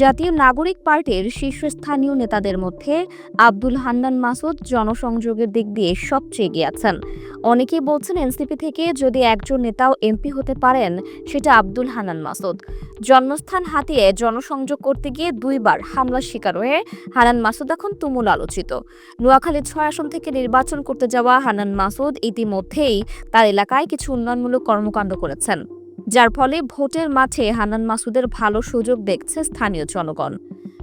জাতীয় নাগরিক পার্টির শীর্ষস্থানীয় নেতাদের মধ্যে আব্দুল হান্নান মাসুদ জনসংযোগের দিক দিয়ে সবচেয়ে এগিয়ে আছেন। অনেকেই বলছেন এনসিপি থেকে যদি একজন নেতাও এমপি হতে পারেন, সেটা আব্দুল হান্নান মাসুদ। জন্মস্থান হাতিয়ে জনসংযোগ করতে গিয়ে দুইবার হামলার শিকার হয়ে হানান মাসুদ এখন তুমুল আলোচিত। নোয়াখালী ছয় আসন থেকে নির্বাচন করতে যাওয়া হানান মাসুদ ইতিমধ্যেই তার এলাকায় কিছু উন্নয়নমূলক কর্মকাণ্ড করেছেন। যার ফলে ভোটের মাঠে হানান মাসুদের ভালো সুযোগ দেখছে স্থানীয় জনগণ।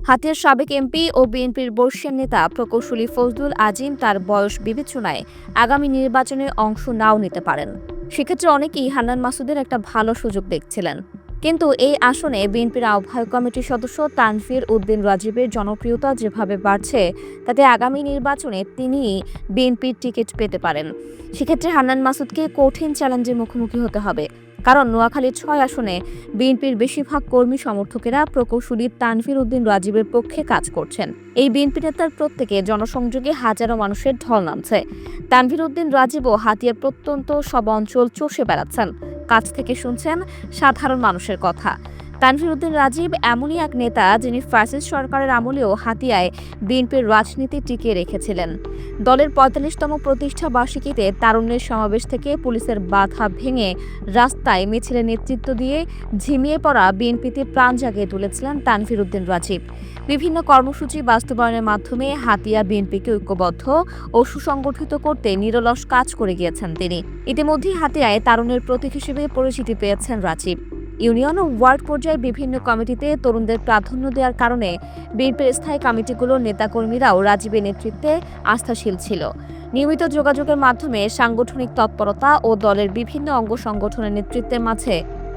হাতিয়ার সাবেক এমপি ও বিএনপির বর্ষীয় নেতা প্রকৌশলী ফজলুল আজিম তার বয়স বিবেচনায় আগামী নির্বাচনে অংশ নাও নিতে পারেন। সেক্ষেত্রে অনেকেই হান্নান মাসুদের একটা ভালো সুযোগ দেখছিলেন। কিন্তু এই আসনে বিএনপির আহ্বায়ক কমিটির সদস্য তানফির উদ্দিন রাজীবের জনপ্রিয়তা যেভাবে বাড়ছে, তাতে আগামী নির্বাচনে তিনি বিএনপির টিকিট পেতে পারেন। সেক্ষেত্রে হান্নান মাসুদকে কঠিন চ্যালেঞ্জের মুখোমুখি হতে হবে। কারণ নোয়াখালীর ছয় আসনে বিএনপির বেশিরভাগ কর্মী সমর্থকেরা প্রকৌশলী তানফির উদ্দিন রাজীবের পক্ষে কাজ করছেন। এই বিএনপি নেতার প্রত্যেকে জনসংযোগে হাজারো মানুষের ঢল নামছে। তানভীর উদ্দিন রাজীবও হাতিয়ার প্রত্যন্ত সব অঞ্চল চষে বেড়াচ্ছেন। কাছ থেকে শুনছেন সাধারণ মানুষের কথা। তানভীর উদ্দিন রাজীব এমনই এক নেতা যিনি ফ্যাসিস্ট সরকারের আমলেও হাতিয়ায় বিএনপির রাজনীতি টিকিয়ে রেখেছিলেন। দলের পঁয়তাল্লিশতম প্রতিষ্ঠা বার্ষিকীতে তারুণ্যের সমাবেশ থেকে পুলিশের বাধা ভেঙে রাস্তায় মিছিলের নেতৃত্ব দিয়ে ঝিমিয়ে পড়া বিএনপিতে প্রাণ জাগিয়ে তুলেছিলেন তানভীর উদ্দিন রাজীব। বিভিন্ন কর্মসূচি বাস্তবায়নের মাধ্যমে হাতিয়া বিএনপিকে ঐক্যবদ্ধ ও সুসংগঠিত করতে নিরলস কাজ করে গিয়েছেন তিনি। ইতিমধ্যেই হাতিয়ায় তারুণের প্রতীক হিসেবে পরিচিতি পেয়েছেন রাজীব। ইউনিয়ন ও ওয়ার্ড পর্যায়ে বিভিন্ন কমিটিতে তরুণদের প্রাধান্য দেওয়ার কারণে বিএনপির স্থায়ী কমিটিগুলোর নেতাকর্মীরাও রাজীবের নেতৃত্বে আস্থাশীল ছিল। নিয়মিত যোগাযোগের মাধ্যমে সাংগঠনিক তৎপরতা ও দলের বিভিন্ন অঙ্গ সংগঠনের নেতৃত্বের মাঝে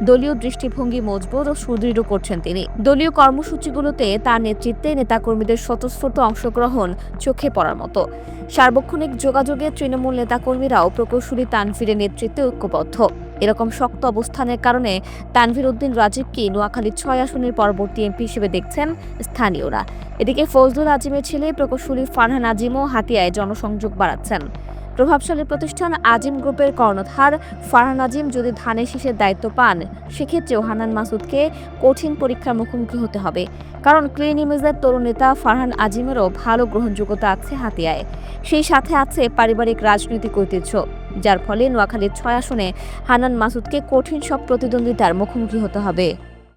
দলীয় দৃষ্টিভঙ্গি মজবুত ও সুদৃঢ় করছেন তিনি। দলীয় কর্মসূচিগুলোতে তার নেতৃত্বে নেতাকর্মীদের স্বতঃস্ফূর্ত অংশগ্রহণ চোখে পড়ার মতো। সার্বক্ষণিক যোগাযোগে তৃণমূল নেতাকর্মীরাও প্রকৌশলী তানভীরের নেতৃত্বে ঐক্যবদ্ধ। এরকম শক্ত অবস্থানের কারণে তানভীর উদ্দিন রাজীবকে নোয়াখালীর ছয় আসনের পরবর্তী এমপি হিসেবে দেখছেন স্থানীয়রা। এদিকে ফজলুল আজিমের ছেলে প্রকৌশলী ফারহান আজিমও হাতিয়ায় জনসংযোগ বাড়াচ্ছেন। প্রভাবশালী প্রতিষ্ঠান আজিম গ্রুপের কর্ণধার ফারহান আজিম যদি ধানের শীষের দায়িত্ব পান, সেক্ষেত্রেও হানান মাসুদকে কঠিন পরীক্ষার মুখোমুখি হতে হবে। কারণ ক্লিন ইমেজের তরুণ নেতা ফারহান আজিমেরও ভালো গ্রহণযোগ্যতা আছে হাতিয়ায়। সেই সাথে আছে পারিবারিক রাজনৈতিক ঐতিহ্য, যার ফলে নোয়াখালীর ছয় আসনে হানান মাসুদকে কঠিন সব প্রতিদ্বন্দ্বিতার মুখোমুখি হতে হবে।